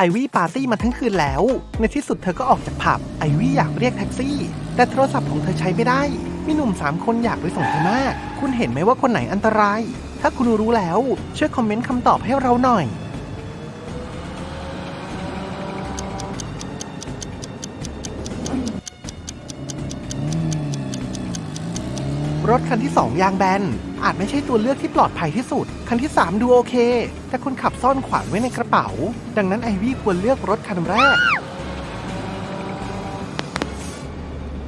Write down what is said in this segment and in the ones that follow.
ไอวี่ปาร์ตี้มาทั้งคืนแล้ว ในที่สุดเธอก็ออกจากผับ ไอวี่อยากเรียกแท็กซี่ แต่โทรศัพท์ของเธอใช้ไม่ได้ มีหนุ่มสามคนอยากไปส่งเธอมาก คุณเห็นไหมว่าคนไหนอันตราย ถ้าคุณรู้แล้วช่วยคอมเมนต์คำตอบให้เราหน่อย รถคันที่ 2 ยางแบน อาจไม่ใช่ตัวเลือกที่ปลอดภัยที่สุด คันที่ 3 ดูโอเค แต่คนขับซ่อนขวานไว้ในกระเป๋า ดังนั้นไอวี่ควรเลือกรถคันแรก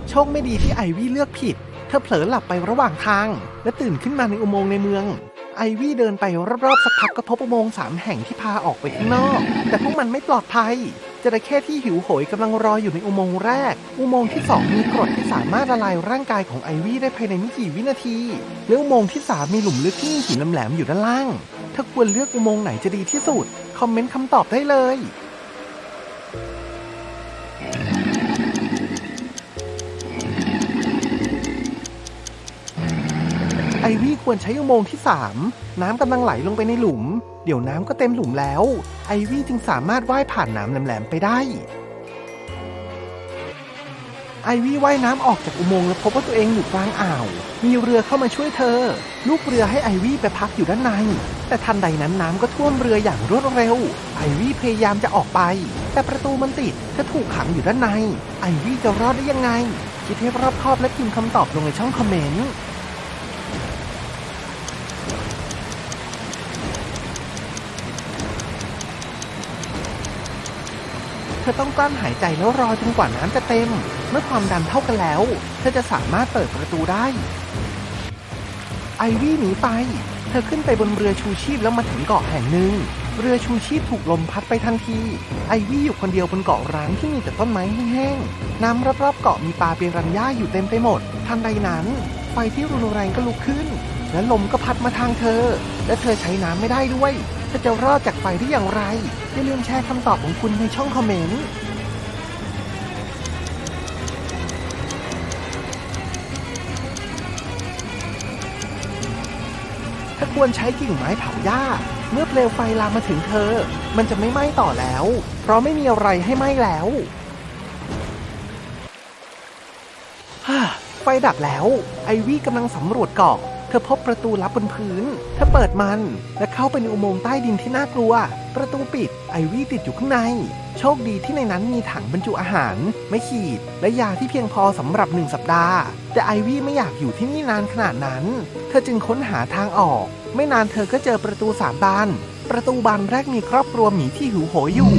โชคไม่ดีที่ไอวี่เลือกผิด เธอเผลอหลับไประหว่างทาง และตื่นขึ้นมาในอุโมงค์ในเมืองไอวี่เดินไปรอบๆสักพักก็พบอุโมงค์สามแห่งที่พาออกไปข้างนอก แต่พวกมันไม่ปลอดภัย จระเข้ที่หิวโหยกำลังรออยู่ในอุโมงค์แรก อุโมงค์ที่ 2 มีกรดที่สามารถละลายร่างกายของไอวี่ได้ภายในไม่กี่วินาที และอุโมงค์ที่ 3 มีหลุมลึกที่มีหินแหลมๆอยู่ด้านล่าง ถ้าควรเลือกอุโมงค์ไหนจะดีที่สุด คอมเมนต์คำตอบได้เลย ควรใช้อุโมงค์ที่ 3 น้ำกำลังไหลลงไปในหลุม เดี๋ยวน้ำก็เต็มหลุมแล้ว ไอวี่จึงสามารถว่ายผ่านน้ำแหลมๆไปได้ ไอวี่ว่ายน้ำออกจากอุโมงค์แล้วพบว่าตัวเองอยู่กลางอ่าว มีเรือเข้ามาช่วยเธอ ลูกเรือให้ไอวี่ไปพักอยู่ด้านใน แต่ทันใดนั้นน้ำก็ท่วมเรืออย่างรวดเร็ว ไอวี่พยายามจะออกไป แต่ประตูมันติดเธอถูกขังอยู่ด้านใน ไอวี่จะรอดได้ยังไง คิดให้รอบคอบและพิมพ์คำตอบลงในช่องคอมเมนต์ อต้องกลั้นหายใจแล้วรอจนกว่าน้ำจะเต็ม เมื่อความดันเท่ากันแล้ว เธอจะสามารถเปิดประตูได้ ไอวี่หนีไป เธอขึ้นไปบนเรือชูชีพแล้วมาถึงเกาะแห่งหนึ่ง เรือชูชีพถูกลมพัดไปทันที ไอวี่อยู่คนเดียวบนเกาะร้างที่มีแต่ต้นไม้แห้งๆ น้ำรอบๆเกาะมีปลาเปรันย่าอยู่เต็มไปหมด ทันใดนั้น ไฟที่รุนแรงก็ลุกขึ้น และลมก็พัดมาทางเธอ และเธอใช้น้ำไม่ได้ด้วย เธอจะรอดจากไฟได้อย่างไร อย่าลืมแชร์คำตอบของคุณในช่องคอมเมนต์ถ้าควรใช้กิ่งไม้เผาหญ้า เมื่อเปลวไฟลามมาถึงเธอ มันจะไม่ไหม้ต่อแล้ว เพราะไม่มีอะไรให้ไหม้แล้วฮ่าไฟดับแล้ว ไอวี่กำลังสำรวจเกาะ เธอพบประตูลับบนพื้น เธอเปิดมัน และเข้าไปในอุโมงค์ใต้ดินที่น่ากลัว ประตูปิด ไอวี่ติดอยู่ข้างใน โชคดีที่ในนั้นมีถังบรรจุอาหาร ไม่ขีด และยาที่เพียงพอสำหรับหนึ่งสัปดาห์ แต่ไอวี่ไม่อยากอยู่ที่นี่นานขนาดนั้น เธอจึงค้นหาทางออก ไม่นานเธอก็เจอประตูสามบาน ประตูบานแรกมีครอบครัวหมีที่หิวโหยอยู่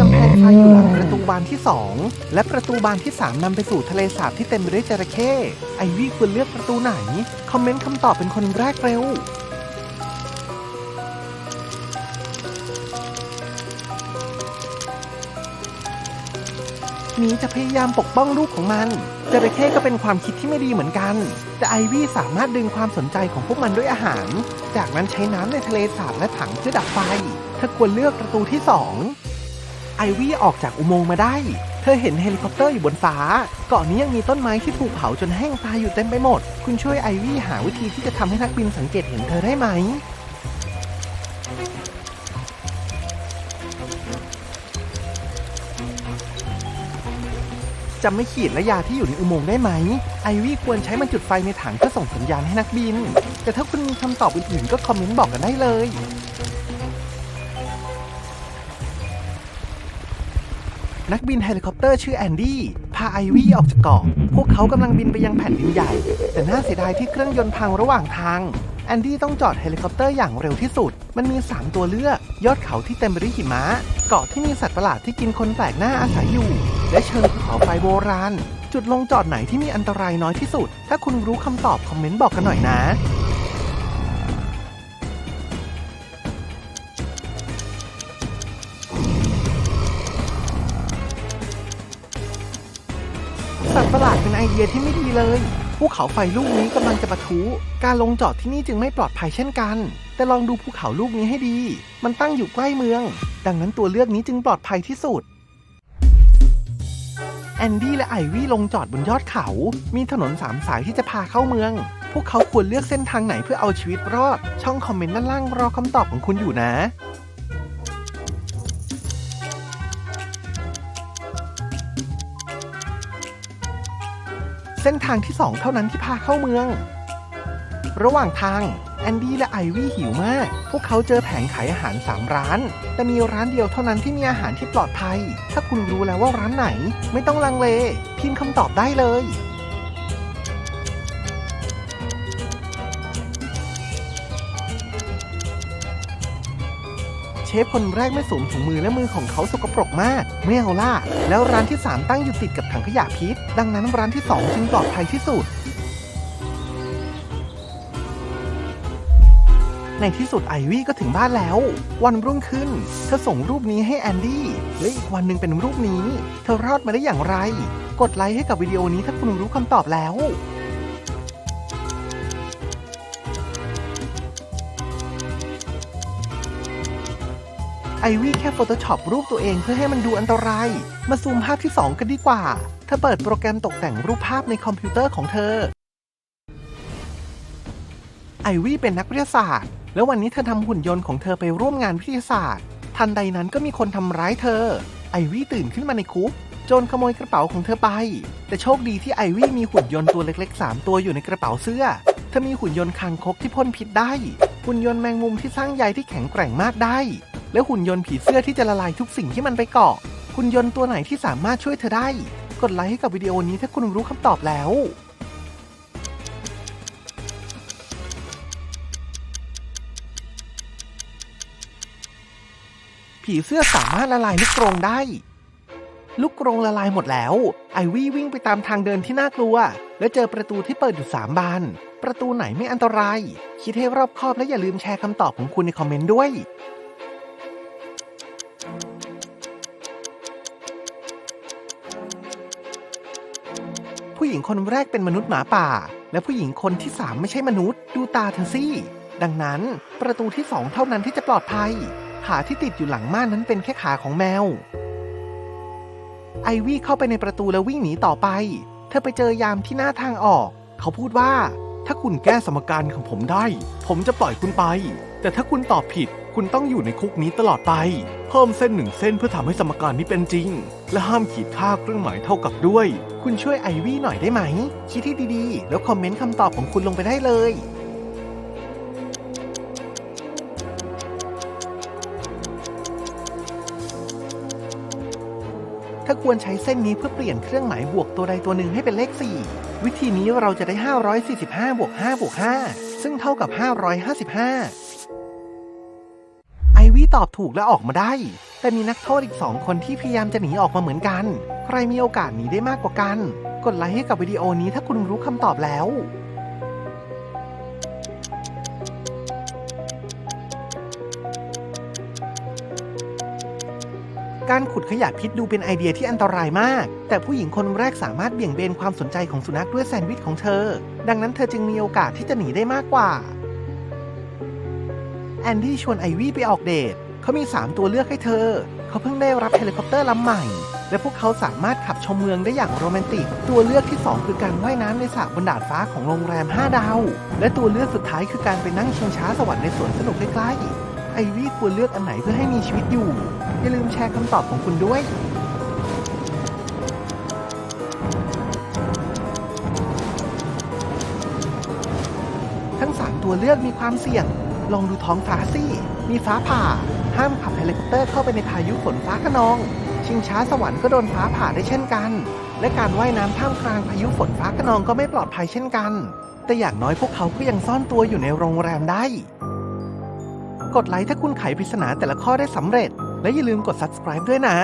กำแพงไฟอยู่หลังประตูบานที่ 2 และประตูบานที่ 3นำไปสู่ทะเลสาบที่เต็มไปด้วยจระเข้ ไอวี่ควรเลือกประตูไหน คอมเมนต์คำตอบเป็นคนแรกเร็วหมีจะพยายามปกป้องลูกของมัน จระเข้ก็เป็นความคิดที่ไม่ดีเหมือนกัน แต่ไอวี่สามารถดึงความสนใจของพวกมันด้วยอาหาร จากนั้นใช้น้ำในทะเลสาบและถังเพื่อดับไฟเธอควรเลือกประตูที่สอง ไอวี่ออกจากอุโมงค์มาได้ เธอเห็นเฮลิคอปเตอร์อยู่บนฟ้า เกาะนี้ยังมีต้นไม้ที่ถูกเผาจนแห้งตายอยู่เต็มไปหมด คุณช่วยไอวี่หาวิธีที่จะทำให้นักบินสังเกตเห็นเธอได้ไหม จำไม่ขีดและยาที่อยู่ในอุโมงค์ได้ไหม ไอวี่ควรใช้มันจุดไฟในถังเพื่อส่งสัญญาณให้นักบิน แต่ถ้าคุณมีคำตอบอื่นๆก็คอมเมนต์บอกกันได้เลย นักบินเฮลิคอปเตอร์ชื่อแอนดี้พาไอวี่ออกจากเกาะ พวกเขากำลังบินไปยังแผ่นดินใหญ่ แต่น่าเสียดายที่เครื่องยนต์พังระหว่างทาง แอนดี้ต้องจอดเฮลิคอปเตอร์อย่างเร็วที่สุด มันมี 3 ตัวเลือก ยอดเขาที่เต็มไปด้วยหิมะ เกาะที่มีสัตว์ประหลาดที่กินคนแปลกหน้าอาศัยอยู่ และเชิงภูเขาไฟโบราณ จุดลงจอดไหนที่มีอันตรายน้อยที่สุด ถ้าคุณรู้คำตอบคอมเมนต์บอกกันหน่อยนะ ไอเดียที่ไม่ดีเลยภูเขาไฟลูกนี้กำลังจะปะทุ การลงจอดที่นี่จึงไม่ปลอดภัยเช่นกัน แต่ลองดูภูเขาลูกนี้ให้ดี มันตั้งอยู่ใกล้เมือง ดังนั้นตัวเลือกนี้จึงปลอดภัยที่สุด แอนดี้และไอวี่ลงจอดบนยอดเขา มีถนนสามสายที่จะพาเข้าเมือง พวกเขาควรเลือกเส้นทางไหนเพื่อเอาชีวิตรอด ช่องคอมเมนต์ด้านล่างรอคำตอบของคุณอยู่นะ เส้นทางที่สองเท่านั้นที่พาเข้าเมือง ระหว่างทางแอนดี้และไอวี่หิวมาก พวกเขาเจอแผงขายอาหาร 3 ร้าน แต่มีร้านเดียวเท่านั้นที่มีอาหารที่ปลอดภัย ถ้าคุณรู้แล้วว่าร้านไหน ไม่ต้องลังเล พิมพ์คำตอบได้เลย เชฟคนแรกไม่สวมถุงมือและมือของเขาสกปรกมากไม่เอาล่ะ แล้วร้านที่ 3 ตั้งอยู่ติดกับถังขยะพิษ ดังนั้นร้านที่ 2 จึงปลอดภัยที่สุด ในที่สุดไอวี่ก็ถึงบ้านแล้ว วันรุ่งขึ้น เธอส่งรูปนี้ให้แอนดี้และอีกวันหนึ่งเป็นรูปนี้ เธอรอดมาได้อย่างไร กดไลค์ให้กับวิดีโอนี้ถ้าคุณรู้คำตอบแล้ว ไอวี่แค่ Photoshop รูปตัวเองเพื่อให้มันดูอันตราย มาซูมภาพที่ 2 กันดีกว่าเธอเปิดโปรแกรมตกแต่งรูปภาพในคอมพิวเตอร์ของเธอ ไอวี่เป็นนักวิทยาศาสตร์ แล้ววันนี้เธอทำหุ่นยนต์ของเธอไปร่วมงานวิทยาศาสตร์ ทันใดนั้นก็มีคนทำร้ายเธอ ไอวี่ตื่นขึ้นมาในคุกโจรขโมยกระเป๋าของเธอไป แต่โชคดีที่ไอวี่มีหุ่นยนต์ตัวเล็กๆ 3 ตัวอยู่ในกระเป๋าเสื้อ เธอมีหุ่นยนต์คางคกที่พ่นพิษได้ หุ่นยนต์แมงมุมที่สร้างใยที่แข็งแกร่งมากได้ และหุ่นยนต์ผีเสื้อที่จะละลายทุกสิ่งที่มันไปเกาะ หุ่นยนต์ตัวไหนที่สามารถช่วยเธอได้ กดไลค์ให้กับวิดีโอนี้ถ้าคุณรู้คำตอบแล้ว ผีเสื้อสามารถละลายลูกกรงได้ ลูกกรงละลายหมดแล้ว ไอวี่วิ่งไปตามทางเดินที่น่ากลัว และเจอประตูที่เปิดอยู่สามบาน ประตูไหนไม่อันตราย คิดให้รอบคอบและอย่าลืมแชร์คำตอบของคุณในคอมเมนต์ด้วย ผู้หญิงคนแรกเป็นมนุษย์หมาป่า และผู้หญิงคนที่สามไม่ใช่มนุษย์ ดูตาเธอสิดังนั้นประตูที่สองเท่านั้นที่จะปลอดภัย ขาที่ติดอยู่หลังม่านนั้นเป็นแค่ขาของแมว ไอวี่เข้าไปในประตูแล้ววิ่งหนีต่อไป เธอไปเจอยามที่หน้าทางออก เขาพูดว่า ถ้าคุณแก้สมการของผมได้ ผมจะปล่อยคุณไป แต่ถ้าคุณตอบผิด คุณต้องอยู่ในคุกนี้ตลอดไป เพิ่มเส้นหนึ่งเส้นเพื่อทำให้สมการนี้เป็นจริง และห้ามขีดค่าเครื่องหมายเท่ากับด้วย คุณช่วยไอวี่หน่อยได้ไหม คิดให้ดีๆ แล้วคอมเมนต์คำตอบของคุณลงไปได้เลยถ้าควรใช้เส้นนี้เพื่อเปลี่ยนเครื่องหมายบวกตัวใดตัวหนึ่งให้เป็นเลข 4 วิธีนี้เราจะได้ 545 บวก 5 บวก 5 ซึ่งเท่ากับ 555ไอวี่ ตอบถูกและออกมาได้ แต่มีนักโทษอีก2คนที่พยายามจะหนีออกมาเหมือนกัน ใครมีโอกาสหนีได้มากกว่ากัน กดไลค์ให้กับวิดีโอนี้ถ้าคุณรู้คำตอบแล้วการขุดขยะพิษดูเป็นไอเดียที่อันตรายมาก แต่ผู้หญิงคนแรกสามารถเบี่ยงเบนความสนใจของสุนัขด้วยแซนด์วิชของเธอ ดังนั้นเธอจึงมีโอกาสที่จะหนีได้มากกว่า แอนดี้ชวนไอวี่ไปออกเดทเขามี 3 ตัวเลือกให้เธอ เขาเพิ่งได้รับเฮลิคอปเตอร์ลำใหม่ และพวกเขาสามารถขับชมเมืองได้อย่างโรแมนติก ตัวเลือกที่ 2 คือการว่ายน้ำในสระบนดาดฟ้าของโรงแรม 5 ดาว และตัวเลือกสุดท้ายคือการไปนั่งชิงช้าสวรรค์ในสวนสนุกใกล้ๆไอวี่ควรเลือกอันไหนเพื่อให้มีชีวิตอยู่ อย่าลืมแชร์คำตอบของคุณด้วยทั้ง 3 ตัวเลือกมีความเสี่ยง ลองดูท้องฟ้าสิ มีฟ้าผ่า ห้ามขับเฮลิคอปเตอร์เข้าไปในพายุฝนฟ้าขนอง ชิงช้าสวรรค์ก็โดนฟ้าผ่าได้เช่นกัน และการว่ายน้ำท่ามกลางพายุฝนฟ้าขนองก็ไม่ปลอดภัยเช่นกัน แต่อย่างน้อยพวกเขาก็ยังซ่อนตัวอยู่ในโรงแรมได้ กดไลค์ถ้าคุณไขปริศนาแต่ละข้อได้สำเร็จ และอย่าลืมกด subscribe ด้วยนะ